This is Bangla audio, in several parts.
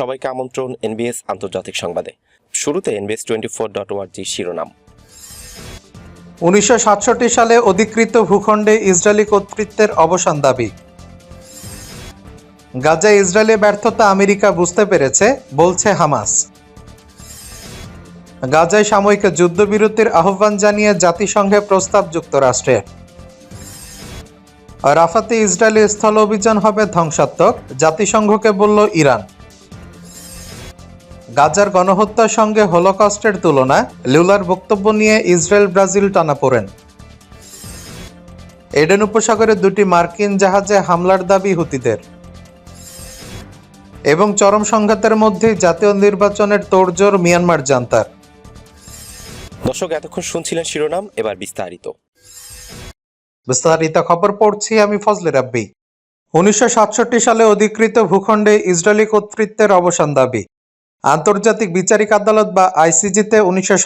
সবাইকে আমন্ত্রণ এনবিএস আন্তর্জাতিক সংবাদে। শুরুতে NBS twenty four dot org শিরোনাম। উনিশশো সাতষট্টি সালে অধিকৃত ভূখণ্ডে ইসরায়েলি কর্তৃত্বের অবসান দাবি। গাজায় ইসরায়েলি ব্যর্থতা আমেরিকা বুঝতে পেরেছে, বলছে হামাস। গাজায় সাময়িক যুদ্ধবিরতির আহ্বান জানিয়ে জাতিসংঘে প্রস্তাব যুক্তরাষ্ট্রের। রাফাতে ইসরায়েলি স্থল অভিযান হবে ধ্বংসাত্মক, জাতিসংঘকে বলল ইরান। গাজার গণহত্যার সঙ্গে হলোকস্টের তুলনা লুলার বক্তব্য নিয়ে ইসরায়েল ব্রাজিল টানাপোড়েন এডেন উপসাগরে দুটি মার্কিন জাহাজে হামলার দাবি হুতিদের। এবং চরম সংঘাতের মধ্যে জাতীয় নির্বাচনের তোড়জোড় মিয়ানমার জান্তার। দর্শক এতক্ষণ শুনছিলেন শিরোনাম এবার বিস্তারিত। বিস্তারিত খবর পড়ছি আমি ফজলে রাব্বি। উনিশশো সাতষট্টি সালে অধিকৃত ভূখণ্ডে ইসরায়েলি কর্তৃত্বের অবসান দাবি। আন্তর্জাতিক বিচারিক আদালত বা আইসিজিতে উনিশশো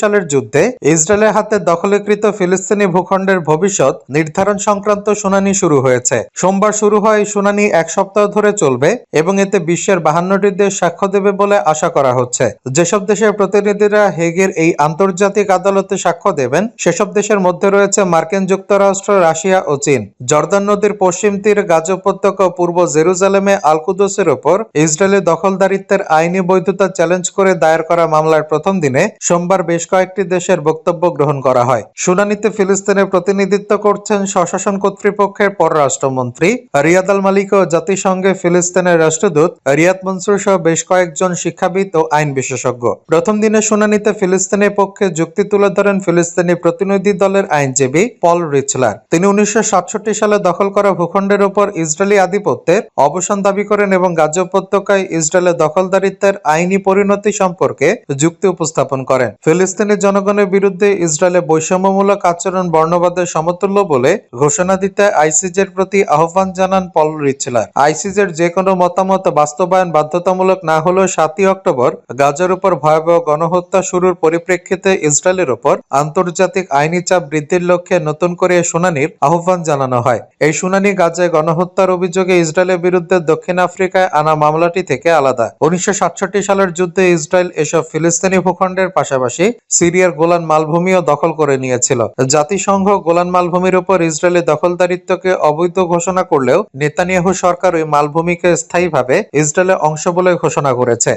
সালের যুদ্ধে ইসরায়েলের হাতে দখলীকৃত ফিলিস্তিনি ভূখণ্ডের ভবিষ্যৎ নির্ধারণ সংক্রান্ত শুনানি শুরু হয়েছে। সোমবার শুরু হয় শুনানি এক সপ্তাহ ধরে চলবে এবং এতে বিশ্বের বাহান্নটি দেশ সাক্ষ্য দেবে বলে আশা করা হচ্ছে। যেসব দেশের প্রতিনিধিরা হেগের এই আন্তর্জাতিক আদালতে সাক্ষ্য দেবেন, সেসব দেশের মধ্যে রয়েছে মার্কিন যুক্তরাষ্ট্র, রাশিয়া ও চীন। জর্দান নদীর পশ্চিম তীর গাজ উপত্যকা পূর্ব জেরুজালেমে আলকুদোসের ওপর ইসরায়েলি দখলদারিত্বের আইনি বৈধতা চ্যালেঞ্জ করে দায়ের করা মামলার প্রথম দিনে সোমবার বেশ কয়েকটি দেশের বক্তব্য গ্রহণ করা হয়। শুনানিতে ফিলিস্তিনের প্রতিনিধিত্ব করছেন স্বশাসন কর্তৃপক্ষের পররাষ্ট্রমন্ত্রী রিয়াদ আল মালিক ও জাতিসংঘে ফিলিস্তিনের রাষ্ট্রদূত রিয়াদ মনসুর সহ বেশ কয়েকজন শিক্ষাবিদ ও আইন বিশেষজ্ঞ। প্রথম দিনে শুনানিতে ফিলিস্তিনের পক্ষে যুক্তি তুলে ধরেন ফিলিস্তিনি প্রতিনিধি দলের আইনজীবী পল রিচলার। তিনি উনিশশো সাতষট্টি সালে দখল করা ভূখণ্ডের উপর ইসরায়েলি আধিপত্যের অবসান দাবি করেন এবং গাজা উপত্যকায় ইসরায়েলের দখলদারিত্বের আইনি পরিণতি সম্পর্কে যুক্তি উপস্থাপন করেন। ফিলিস্তিনি জনগণের বিরুদ্ধে ইসরায়েলের বৈষম্যমূলক আচরণ বর্ণবাদের সমতুল্য বলে ঘোষণা দিতে আইসিজের প্রতি আহ্বান জানান পল রিচলার। আইসিজের যে কোনো মতামত বাস্তবায়ন বাধ্যতামূলক না হলেও সাতই অক্টোবর গাজার উপর ভয়াবহ গণহত্যা শুরুর পরিপ্রেক্ষিতে ইসরায়েলের উপর আন্তর্জাতিক আইনি চাপ বৃদ্ধির লক্ষ্যে নতুন করে শুনানির আহ্বান জানানো হয়। এই শুনানি গাজায় গণহত্যার অভিযোগে ইসরায়েলের বিরুদ্ধে দক্ষিণ আফ্রিকায় আনা মামলাটি থেকে আলাদা। উনিশশো সাতষট্টি সালের যুদ্ধে ইসরায়েল এসব ফিলিস্তিনি ভূখণ্ডের পাশাপাশি সিরিয়ার গোলান মালভূমিও দখল করে নিয়েছিল। জাতিসংঘ গোলান মালভূমির উপর ইসরায়েলি দখলদারিত্বকে অবৈধ ঘোষণা করলেও নেতানিয়াহু সরকার ওই মালভূমিকে স্থায়ীভাবে ইসরায়েলের অংশ বলে ঘোষণা করেছে।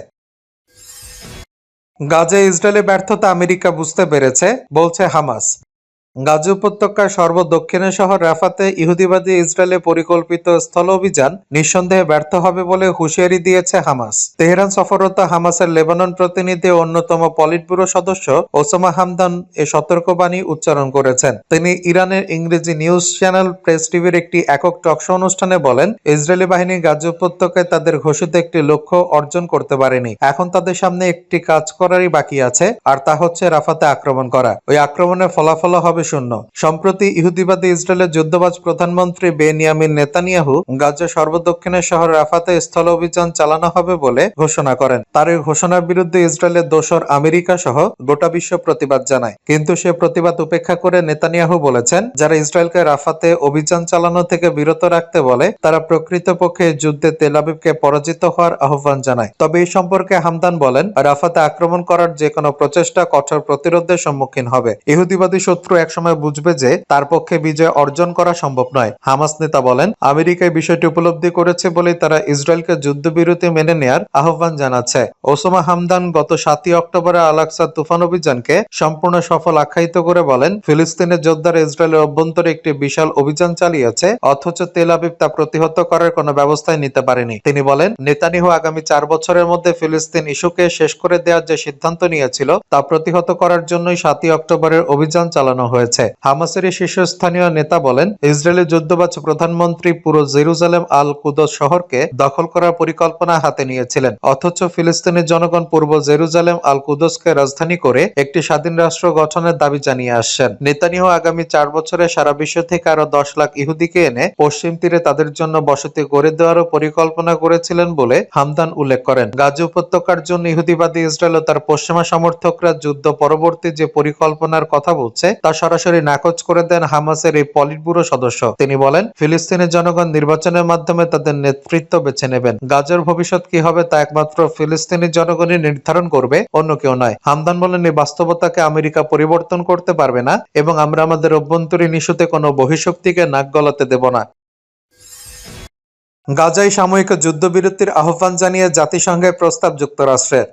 গাজে ইসরায়েলের ব্যর্থতা আমেরিকা বুঝতে পেরেছে, বলছে হামাস। গাজা উপত্যকার সর্বদক্ষিণের শহর রাফাতে ইহুদিবাদী ইসরায়েলের পরিকল্পিত স্থল অভিযান নিঃসন্দেহে ব্যর্থ হবে বলে হুঁশিয়ারি দিয়েছে হামাস। তেহরান সফররত হামাসের লেবানন প্রতিনিধি অন্যতম পলিট ব্যুরো সদস্য ওসামা হামদান এ সতর্কবাণী উচ্চারণ করেছেন। তিনি ইরানের ইংরেজি নিউজ চ্যানেল প্রেস টিভির একটি একক টকশো অনুষ্ঠানে বলেন, ইসরায়েলি বাহিনী গাজা উপত্যকায় তাদের ঘোষিত একটি লক্ষ্য অর্জন করতে পারেনি। এখন তাদের সামনে একটি কাজ করারই বাকি আছে, আর তা হচ্ছে রাফাতে আক্রমণ করা। ওই আক্রমণের ফলাফল হবে শূন্য। সম্প্রতি ইহুদিবাদী ইসরায়েলের যুদ্ধবাজ প্রধানমন্ত্রী বেনিয়ামিন নেতানিয়াহু গাজা সর্বদক্ষিণের শহর রাফাতে স্থল অভিযান চালানো হবে বলে ঘোষণা করেন। তার এই ঘোষণার বিরুদ্ধে ইসরায়েলের দোসর আমেরিকা সহ গোটা বিশ্ব প্রতিবাদ জানায়। কিন্তু সে প্রতিবাদ উপেক্ষা করে নেতানিয়াহু বলেছেন, যারা ইসরায়েলকে রাফাতে অভিযান চালানো থেকে বিরত রাখতে বলে, তারা প্রকৃতপক্ষে যুদ্ধে তেল আবিবকে পরাজিত হওয়ার আহ্বান জানায়। তবে এই সম্পর্কে হামদান বলেন, রাফাতে আক্রমণ করার যে কোনো প্রচেষ্টা কঠোর প্রতিরোধের সম্মুখীন হবে। ইহুদিবাদী শত্রু একসময় বুঝবে যে তার পক্ষে বিজয় অর্জন করা সম্ভব নয়। হামাস নেতা বলেন আমেরিকা এই বিষয়টি উপলব্ধি করেছে বলেই তারা ইসরায়েলকে যুদ্ধবিরতি মেনে নেয়ার আহ্বান জানাচ্ছে। ওসামা হামদান গত সাতই অক্টোবরে আলাকসা তুফান অভিযানকে সম্পূর্ণ সফল আখ্যায়িত করে বলেন ফিলিস্তিনের যোদ্ধারা ইসরায়েলের অভ্যন্তরে একটি বিশাল অভিযান চালিয়েছে, অথচ তেল আবিব তা প্রতিহত করার কোনো ব্যবস্থায় নিতে পারেনি। তিনি বলেন নেতানিহু আগামী চার বছরের মধ্যে ফিলিস্তিন ইস্যুকে শেষ করে দেওয়ার যে সিদ্ধান্ত নিয়েছিল, তা প্রতিহত করার জন্যই সাতই অক্টোবরের অভিযান চালানো হয়েছে। হামাসের শীর্ষস্থানীয় নেতা বলেন ইসরায়েলি যুদ্ধবাজ প্রধানমন্ত্রী পুরো জেরুজালেম আল কুদস শহরকে দখল করার পরিকল্পনা হাতে নিয়েছিলেন। অথচ ফিলিস্তিনের জনগণ পূর্ব জেরুজালেম আল কুদসকে রাজধানী করে একটি স্বাধীন রাষ্ট্র গঠনের দাবি জানিয়ে আসছেন। নেতানিয়াহু আগামী চার বছরে সারা বিশ্ব থেকে আরও দশ লাখ ইহুদিকে এনে পশ্চিম তীরে তাদের জন্য বসতি গড়ে দেওয়ারও পরিকল্পনা করেছিলেন বলে হামদান উল্লেখ করেন। গাজা উপত্যকার জন্য ইহুদিবাদী ইসরায়েল ও তার পশ্চিমা সমর্থকরা যুদ্ধ পরবর্তী যে পরিকল্পনার কথা বলছে, তা সরাসরি নাকচ করে দেন হামাসের এই পলিট ব্যুরো সদস্য। তিনি বলেন ফিলিস্তিনের জনগণ নির্বাচনের মাধ্যমে তাদের নেতৃত্ব বেছে নেবেন। গাজার ভবিষ্যৎ কি হবে তা একমাত্র ফিলিস্তিনি জনগণই নির্ধারণ করবে, অন্য কেউ নয়। হামদান বলেন এই বাস্তবতাকে আমেরিকা পরিবর্তন করতে পারবে না এবং আমরা আমাদের অভ্যন্তরীণ ইস্যুতে কোনো বহিঃশক্তিকে নাক গলাতে দেব না। গাজায় সাময়িক যুদ্ধবিরতির আহ্বান জানিয়ে জাতিসংঘের প্রস্তাব যুক্তরাষ্ট্রের।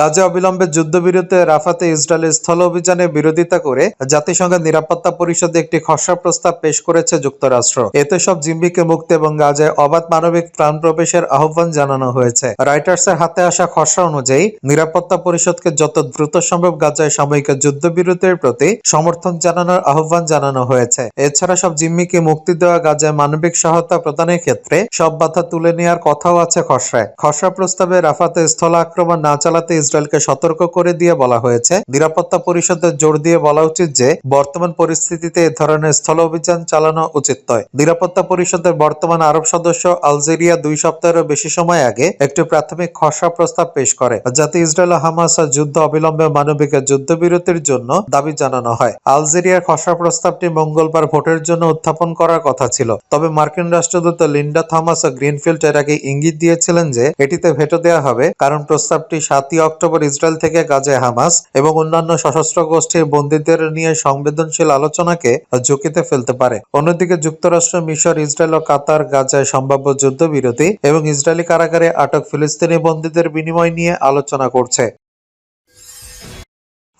গাজা অবিলম্বে যুদ্ধবিরতি রাফাতে ইসরায়েলের স্থল অভিযানে বিরোধিতা করে জাতিসংঘের নিরাপত্তা পরিষদে একটি খসড়া প্রস্তাব পেশ করেছে যুক্তরাষ্ট্র। এতে সব জিম্বিকে মুক্তি এবং গাজায় অবাধ মানবিক ত্রাণ প্রবেশের আহ্বান জানানো হয়েছে। রাইটার্সের হাতে আসা খসড়া অনুযায়ী, নিরাপত্তা পরিষদকে যত দ্রুত সম্ভব গাজায় সাময়িক যুদ্ধবিরতির প্রতি সমর্থন জানানোর আহ্বান জানানো হয়েছে। এছাড়া সব জিম্মিকে মুক্তি দেওয়া গাজায় মানবিক সহায়তা প্রদানের ক্ষেত্রে সব বাধা তুলে নেওয়ার কথাও আছে খসড়ায়। খসড়া প্রস্তাবে রাফাতে স্থল আক্রমণ না চালাতে ইসরায়েলকে সতর্ক করে দিয়ে বলা হয়েছে। নিরাপত্তা পরিষদের জোর দিয়ে বলা উচিত যে, বর্তমান পরিস্থিতিতে এ ধরনের স্থল অভিযান চালানো উচিত নয়। নিরাপত্তা পরিষদের বর্তমান আরব সদস্য আলজেরিয়া দুই সপ্তাহেরও বেশি সময় আগে একটি প্রাথমিক খসড়া প্রস্তাব পেশ করে, যাতে ইসরায়েল ও হামাস যুদ্ধ অবিলম্বে মানবিক যুদ্ধবিরতির জন্য দাবি জানানো হয়। আলজেরিয়ার খসড়া প্রস্তাবটি মঙ্গলবার ভোটের জন্য উত্থাপন করার কথা ছিল। তবে মার্কিন রাষ্ট্রদূত লিন্ডা থমাস ও গ্রিনফিল্ড এর আগে ইঙ্গিত দিয়েছিলেন যে, এটিতে ভেটো দেওয়া হবে, কারণ প্রস্তাবটি সাতই অক্টোবর ইসরায়েল থেকে গাজায় হামাস এবং অন্যান্য সশস্ত্র গোষ্ঠীর বন্দীদের নিয়ে সংবেদনশীল আলোচনাকে ঝুঁকিতে ফেলতে পারে। অন্যদিকে যুক্তরাষ্ট্র, মিশর, ইসরায়েল ও কাতার গাজায় সম্ভাব্য যুদ্ধবিরতি এবং ইসরায়েলি কারাগারে আটক ফিলিস্তিনি বন্দীদের বিনিময় নিয়ে আলোচনা করছে।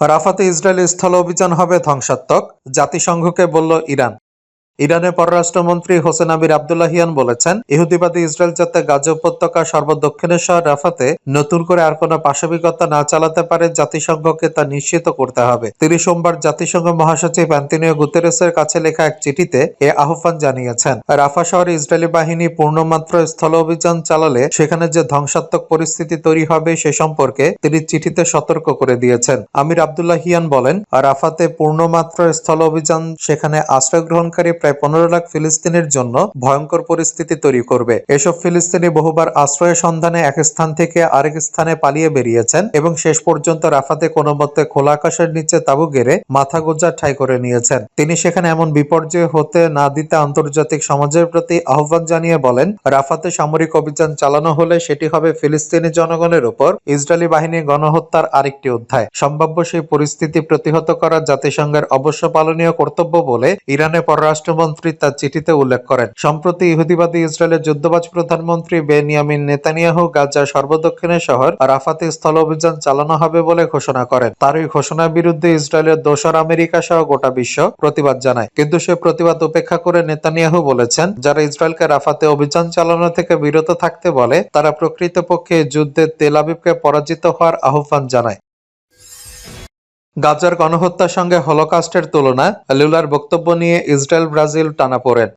রাফাতে ইসরায়েলি স্থল অভিযান হবে ধ্বংসাত্মক, জাতিসংঘকে বলল ইরান। ইরানের পররাষ্ট্রমন্ত্রী হোসেন আমির আবদুল্লাহিয়ান বলেছেন, ইহুদিবাদী ইসরায়েল যাতে গাজা উপত্যকা সর্বদক্ষিণের শহর রাফাতে নতুন করে আর কোনো পাশবিকতা না চালাতে পারে, জাতিসংঘকে তা নিশ্চিত করতে হবে। তিনি সোমবার জাতিসংঘ মহাসচিব অ্যান্টনিও গুতেরেসের কাছে লেখা এক চিঠিতে এ আহ্বান জানিয়েছেন। রাফা শহরে ইসরায়েলি বাহিনী পূর্ণমাত্র স্থল অভিযান চালালে সেখানে যে ধ্বংসাত্মক পরিস্থিতি তৈরি হবে সে সম্পর্কে তিনি চিঠিতে সতর্ক করে দিয়েছেন। আমির আবদুল্লাহিয়ান বলেন রাফাতে পূর্ণমাত্র স্থল অভিযান সেখানে আশ্রয় গ্রহণকারী প্রায় পনেরো লাখ ফিলিস্তিনের জন্য ভয়ঙ্কর পরিস্থিতি তৈরি করবে। এসব ফিলিস্তিনি বহুবার আশ্রয়ের সন্ধানে এক স্থান থেকে আরেক স্থানে পালিয়ে বেরিয়েছেন এবং শেষ পর্যন্ত রাফাতে কোনো মতে খোলা আকাশের নিচে তাবু গেড়ে মাথা গোজা ঠাই করে নিয়েছেন। তিনি সেখানে এমন বিপর্যয় হতে না দিতে আন্তর্জাতিক সমাজের প্রতি আহ্বান জানিয়ে বলেন, রাফাতে সামরিক অভিযান চালানো হলে সেটি হবে ফিলিস্তিনি জনগণের উপর ইসরায়েলি বাহিনী গণহত্যার আরেকটি অধ্যায়। সম্ভাব্য সেই পরিস্থিতি প্রতিহত করা জাতিসংঘের অবশ্য পালনীয় কর্তব্য বলে ইরানের পররাষ্ট্রমন্ত্রী তার চিঠিতে উল্লেখ করেন, সম্প্রতি ইহুদিবাদী ইসরায়েলের যুদ্ধবাজ প্রধানমন্ত্রী বেনিয়ামিন নেতানিয়াহু গাজার সর্বদক্ষিণের শহর রাফাতে স্থল অভিযান চালানো হবে বলে ঘোষণা করেন। তার এই ঘোষণার বিরুদ্ধে ইসরায়েলের দোসর আমেরিকা সহ গোটা বিশ্ব প্রতিবাদ জানায়। কিন্তু সে প্রতিবাদ উপেক্ষা করে নেতানিয়াহু বলেছেন, যারা ইসরায়েলকে রাফাতে অভিযান চালানো থেকে বিরত থাকতে বলে, তারা প্রকৃতপক্ষে যুদ্ধে তেল আবিবকে পরাজিত হওয়ার আহ্বান জানায়। গাজার গণহত্যার সঙ্গে হলোকাস্টের তুলনা লুলার বক্তব্য নিয়ে ইসরায়েল ব্রাজিল টানাপোড়েন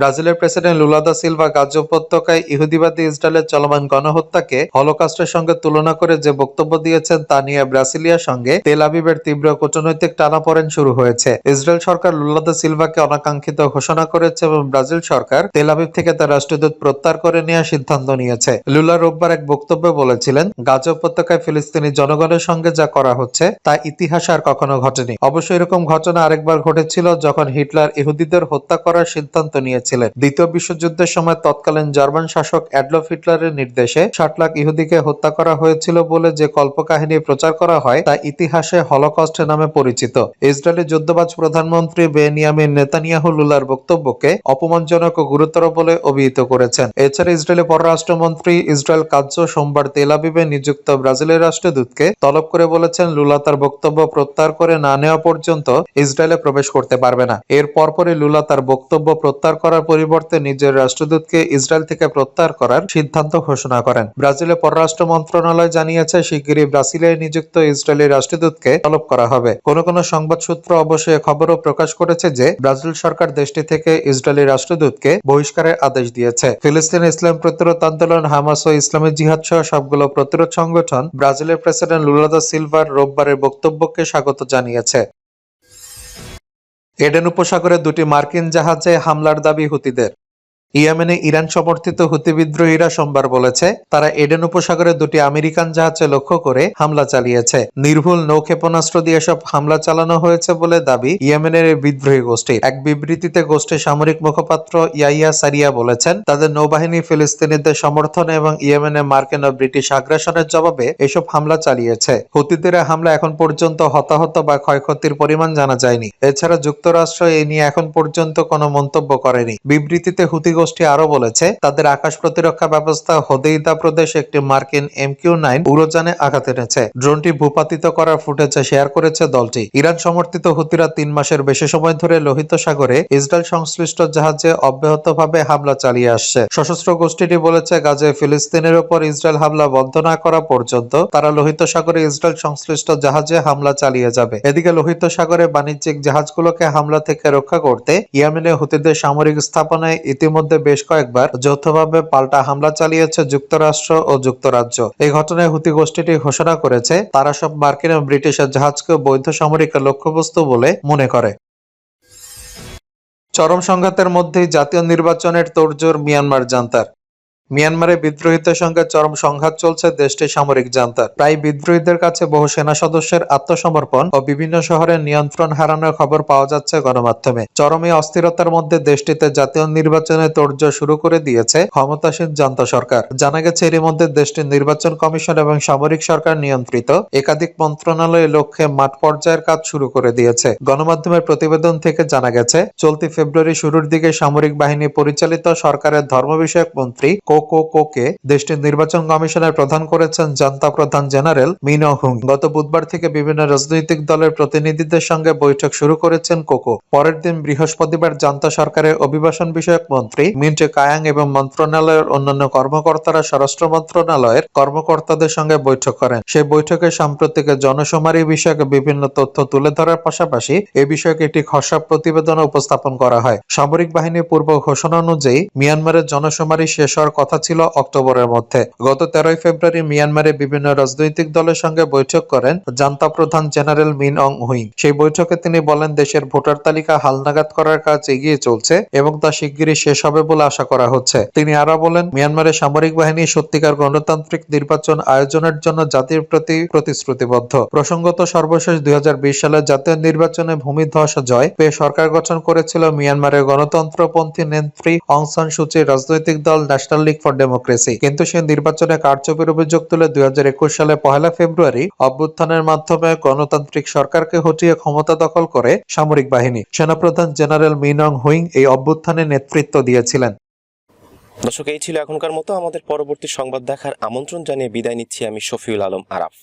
ব্রাজিলের president Lula da Silva Gaza উপত্যকায় ইহুদিবাদী ইসরায়েলের চলমান গণহত্যাকে হলোকাস্টের সঙ্গে তুলনা করে যে বক্তব্য দিয়েছেন তা নিয়ে ব্রাসিলিয়ার সঙ্গে তেল আবিবের তীব্র কূটনৈতিক টানাপোড়েন শুরু হয়েছে। ইসরায়েল সরকার লুলা দা সিলভাকে অনাকাঙ্ক্ষিত ঘোষণা করেছে এবং ব্রাজিল সরকার তেল আবিব থেকে তার রাষ্ট্রদূত প্রত্যাহার করে নেওয়ার সিদ্ধান্ত নিয়েছে। লুলা রোববার এক বক্তব্যে বলেছিলেন গাজা উপত্যকায় ফিলিস্তিনি জনগণের সঙ্গে যা করা হচ্ছে, তা ইতিহাস আর কখনো ঘটেনি। অবশ্য এরকম ঘটনা আরেকবার ঘটেছিল যখন হিটলার ইহুদিদের হত্যা করার সিদ্ধান্ত নিয়েছিলেন দ্বিতীয় বিশ্বযুদ্ধের সময় তৎকালীন জার্মান শাসক অ্যাডলফ হিটলারের নির্দেশে ষাট লাখ ইহুদিকে হত্যা করা হয়েছিল বলে যে কল্পকাহিনী প্রচার করা হয় তা ইতিহাসে হলোকস্ট নামে পরিচিত। ইসরায়েলি যুদ্ধবাজ প্রধানমন্ত্রী বেনিয়ামিন নেতানিয়াহু লুলার বক্তব্যকে অপমানজনক ও গুরুতর বলে অভিহিত করেছেন। এছাড়া ইসরায়েলের পররাষ্ট্রমন্ত্রী ইসরায়েল কার্য সোমবার তেলাবিবে নিযুক্ত ব্রাজিলের রাষ্ট্রদূতকে তলব করে বলেছেন, লুলা তার বক্তব্য প্রত্যাহার করে না নেওয়া পর্যন্ত ইসরায়েলে প্রবেশ করতে পারবে না। এর পরপরই লুলা তার বক্তব্য প্রত্যাহার করার পরিবর্তে নিজের রাষ্ট্রদূতকে ইসরায়েল থেকে প্রত্যাহার করার সিদ্ধান্ত ঘোষণা করেন। ব্রাজিলের পররাষ্ট্র মন্ত্রণালয় জানিয়েছে, শিগগিরই ব্রাজিলে নিযুক্ত ইসরায়েলি রাষ্ট্রদূতকে তলব করা হবে। কোন কোন সংবাদ সূত্র অবশ্যই খবরও প্রকাশ করেছে যে, ব্রাজিল সরকার দেশটি থেকে ইসরায়েলি রাষ্ট্রদূতকে বহিষ্কারের আদেশ দিয়েছে। ফিলিস্তিন ইসলাম প্রতিরোধ আন্দোলন, হামাস ও ইসলামী জিহাদ সহ সবগুলো প্রতিরোধ সংগঠন ব্রাজিলের প্রেসিডেন্ট লুলাদা সিলভার রোববারের বক্তব্যকে স্বাগত জানিয়েছে। এডেন উপসাগরে দুটি মার্কিন জাহাজে হামলার দাবি হুতিদের। ইয়েমেনে ইরান সমর্থিত হুতি বিদ্রোহীরা সোমবার বলেছে, তারা এডেন উপসাগরে দুটি আমেরিকান জাহাজে লক্ষ্য করে হামলা চালিয়েছে। নির্ভুল নৌ ক্ষেপণাস্ত্র দিয়ে সব হামলা চালানো হয়েছে বলে দাবি ইয়েমেনের বিদ্রোহী গোষ্ঠী। এক বিবৃতিতে গোষ্ঠীর সামরিক মুখপাত্র ইয়াইয়া সারিয়া বলেছেন, তাদের নৌবাহিনী ফিলিস্তিনিদের সমর্থন এবং ইয়েমেনে মার্কিন ও ব্রিটিশ আগ্রাসনের জবাবে এসব হামলা চালিয়েছে। হুতিদের হামলা এখন পর্যন্ত হতাহত বা ক্ষয়ক্ষতির পরিমাণ জানা যায়নি। এছাড়া যুক্তরাষ্ট্র এ নিয়ে এখন পর্যন্ত কোনো মন্তব্য করেনি। বিবৃতিতে হুতি গোষ্ঠী আরও বলেছে, তাদের আকাশ প্রতিরক্ষা ব্যবস্থা হোদেইদা প্রদেশ একটি মার্কিন এমকিউ নাইন উড়োজানে আঘাত এনেছে। ড্রোনটি ভূপাতিত করার ফুটেজ শেয়ার করেছে দলটি। ইরান সমর্থিত হুতিরা তিন মাসের বেশি সময় ধরে লোহিত সাগরে ইসরায়েল সংশ্লিষ্ট জাহাজে অব্যাহতভাবে হামলা চালিয়ে আসছে। সশস্ত্র গোষ্ঠীটি বলেছে গাজে ফিলিস্তিনের উপর ইসরায়েল হামলা বন্ধ না করা পর্যন্ত তারা লোহিত সাগরে ইসরায়েল সংশ্লিষ্ট জাহাজে হামলা চালিয়ে যাবে। এদিকে লোহিত সাগরে বাণিজ্যিক জাহাজগুলোকে হামলা থেকে রক্ষা করতে ইয়েমেনে হুতিদের সামরিক স্থাপনায় ইতিমধ্যে বেশ কয়েকবার যৌথভাবে পাল্টা হামলা চালিয়েছে যুক্তরাষ্ট্র ও যুক্তরাজ্য। এই ঘটনায় হুতি গোষ্ঠীটি ঘোষণা করেছে, তারা সব মার্কিন ও ব্রিটিশের জাহাজকে বৈধ সামরিক লক্ষ্যবস্তু বলে মনে করে। চরম সংঘাতের মধ্যেই জাতীয় নির্বাচনের তোড়জোড় মিয়ানমার জান্তার। মিয়ানমারে বিদ্রোহীদের সঙ্গে চরম সংঘাত চলছে দেশটির সামরিক জান্তার। প্রায় বিদ্রোহীদের কাছে বহু সেনা সদস্যের আত্মসমর্পণ ও বিভিন্ন শহরে নিয়ন্ত্রণ হারানোর খবর পাওয়া যাচ্ছে গণমাধ্যমে। চরম অস্থিরতার মধ্যে দেশটিতে জাতীয় নির্বাচনে তোড়জোড় শুরু করে দিয়েছে ক্ষমতাসীন জান্তা সরকার। জানা গেছে, এরই মধ্যে দেশটির নির্বাচন কমিশন এবং সামরিক সরকার নিয়ন্ত্রিত একাধিক মন্ত্রণালয়ের লক্ষ্যে মাঠ পর্যায়ের কাজ শুরু করে দিয়েছে। গণমাধ্যমের প্রতিবেদন থেকে জানা গেছে, চলতি ফেব্রুয়ারি শুরুর দিকে সামরিক বাহিনী পরিচালিত সরকারের ধর্ম বিষয়ক মন্ত্রী কোকো কোকে দেশটির নির্বাচন কমিশনের প্রধান করেছেন জান্তা প্রধান জেনারেল মিন হুং গত বুধবার থেকে বিভিন্ন রাজনৈতিক দলের প্রতিনিধিদের সঙ্গে বৈঠক শুরু করেছেন কোকো। পরের দিন বৃহস্পতিবার জান্তা সরকারের অভিবাসন বিষয়ক মন্ত্রী মিন্টে কায়াং এবং মন্ত্রণালয়ের অন্যান্য কর্মকর্তারা স্বরাষ্ট্র মন্ত্রণালয়ের কর্মকর্তাদের সঙ্গে বৈঠক করেন। সেই বৈঠকে সাম্প্রতিক জনশুমারি বিষয়ক বিভিন্ন তথ্য তুলে ধরার পাশাপাশি এ বিষয়ক একটি খসড়া প্রতিবেদন উপস্থাপন করা হয়। সামরিক বাহিনীর পূর্ব ঘোষণা অনুযায়ী মিয়ানমারের জনশুমারি শেষ হওয়ার কথা ছিল অক্টোবরের মধ্যে। গত তেরোই ফেব্রুয়ারি মিয়ানমারে বিভিন্ন রাজনৈতিক দলের সঙ্গে বৈঠক করেন জান্তা প্রধান জেনারেল মিন অং হুইং সেই বৈঠকে তিনি বলেন, দেশের ভোটার তালিকা হালনাগাদ করার কাজ এগিয়ে চলছে এবং তা শিগগিরই শেষ হবে বলে আশা করা হচ্ছে। তিনি আরও বলেন মিয়ানমারের সামরিক বাহিনী সত্যিকার গণতান্ত্রিক নির্বাচন আয়োজনের জন্য জাতির প্রতি প্রতিশ্রুতিবদ্ধ। প্রসঙ্গত, সর্বশেষ দুই হাজার বিশ সালে জাতীয় নির্বাচনে ভূমিধ্বস জয় পেয়ে সরকার গঠন করেছিল মিয়ানমারের গণতন্ত্রপন্থী নেত্রী অং সুচির রাজনৈতিক দল ন্যাশনাল লীগ ফর ডেমোক্রেসি। কিন্তু সে নির্বাচনে কারচুপির অভিযোগ তুলে দুই সালে পহেলা ফেব্রুয়ারি অভ্যুত্থানের মাধ্যমে গণতান্ত্রিক সরকারকে হটিয়ে ক্ষমতা দখল করে সামরিক বাহিনী। সেনাপ্রধান জেনারেল মিনং হুইং এই অভ্যুত্থানে নেতৃত্ব দিয়েছিলেন। দর্শক, এই ছিল এখনকার মতো। আমাদের পরবর্তী সংবাদ দেখার আমন্ত্রণ জানিয়ে বিদায় নিচ্ছি আমি শফিউল আলম আরাফ।